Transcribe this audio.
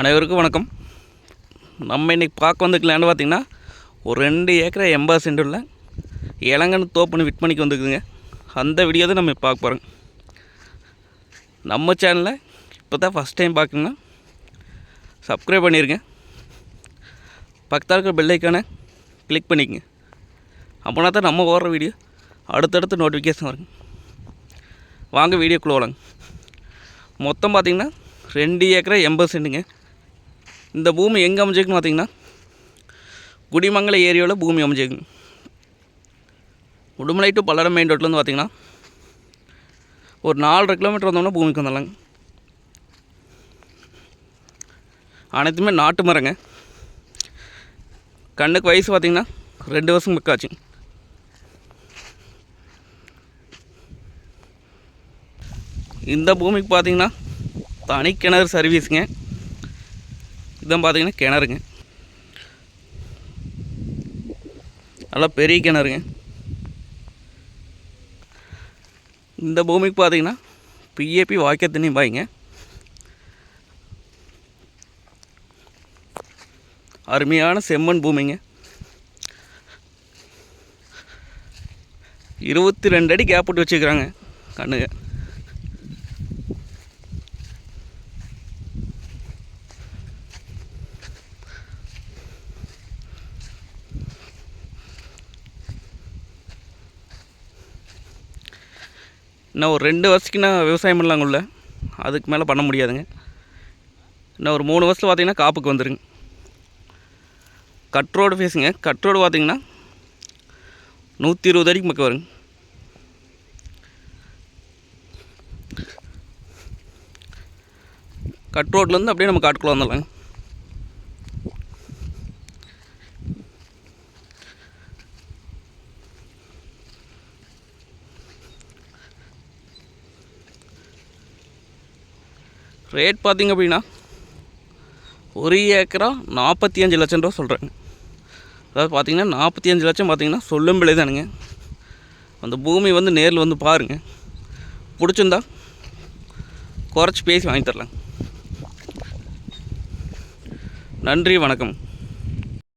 அனைவருக்கும் வணக்கம். நம்ம இன்றைக்கி பார்க்க வந்துக்கலான்னு பார்த்தீங்கன்னா ஒரு ரெண்டு ஏக்கரை எண்பது சென்ட் உள்ள இளங்கன்னு தோப்புன்னு விற்பனைக்கு வந்துக்குதுங்க அந்த வீடியோ தான் நம்ம பார்க்க போகிறோம் நம்ம சேனலை இப்போ தான் ஃபஸ்ட் டைம் பார்க்குங்கன்னா சப்ஸ்கிரைப் பண்ணியிருங்க பக்கத்தில் இருக்கிற பெல்லைக்கானை கிளிக் பண்ணிக்கங்க. அப்போனா தான் நம்ம ஓடுற வீடியோ அடுத்தடுத்து நோட்டிஃபிகேஷன் வருங்க வாங்க வீடியோக்குள்ளே போலாங்க. மொத்தம் பார்த்திங்கன்னா ரெண்டு ஏக்கரை எண்பது சென்ட்டுங்க. இந்த பூமி எங்கே அமைஞ்சிருக்குன்னு பார்த்தீங்கன்னா குடிமங்கல ஏரியாவில் பூமி அமைஞ்சிருக்குங்க உடுமலை டு பல்லடம் மெயின் ரோட்லேருந்து பார்த்தீங்கன்னா ஒரு நாலரை கிலோமீட்டர் வந்தோம்னா பூமிக்கு வந்துடலாங்க. அனைத்துமே நாட்டு மரங்க. கண்ணுக்கு வயசு பார்த்திங்கன்னா ரெண்டு வருஷம் மிக்காச்சுங்க இந்த பூமிக்கு பார்த்தீங்கன்னா தனி கிணறு சர்வீஸுங்க இதான் பார்த்தீங்கன்னா கிணறுங்க. நல்லா பெரிய கிணறுங்க. இந்த பூமிக்கு பார்த்தீங்கன்னா பிஏபி வாய்க்க தண்ணி பாய்ங்க. அருமையான செம்மண் பூமிங்க. இருபத்தி ரெண்டு அடி கேப் விட்டு வச்சுக்கிறாங்க கண்ணுங்க. இன்னும் ஒரு ரெண்டு வருஷத்துக்கு நான் விவசாயம் பண்ணலாங்க உள்ள. அதுக்கு மேலே பண்ண முடியாதுங்க. இன்னும் ஒரு மூணு வருஷத்தில் பார்த்தீங்கன்னா காப்புக்கு வந்துடுங்க கட் ரோடு ஃபேஸுங்க. கட் ரோடு பார்த்தீங்கன்னா நூற்றி இருபது அடிக்கு பக்கம் வருங்க. கட் ரோட்லேருந்து அப்படியே நம்ம காட்டுக்குள்ளே வந்துடலாங்க. ரேட் பார்த்திங்க அப்படின்னா ஒரு ஏக்கரா நாற்பத்தி அஞ்சு லட்சம் ரூபா சொல்கிறேங்க அதாவது பார்த்தீங்கன்னா நாற்பத்தி அஞ்சு லட்சம் பார்த்திங்கன்னா சொல்லும் விலை தானுங்க. அந்த பூமி வந்து நேரில் வந்து பாருங்கள் பிடிச்சிருந்தா குறைச்சி பேசி வாங்கி தரலாம். நன்றி வணக்கம்.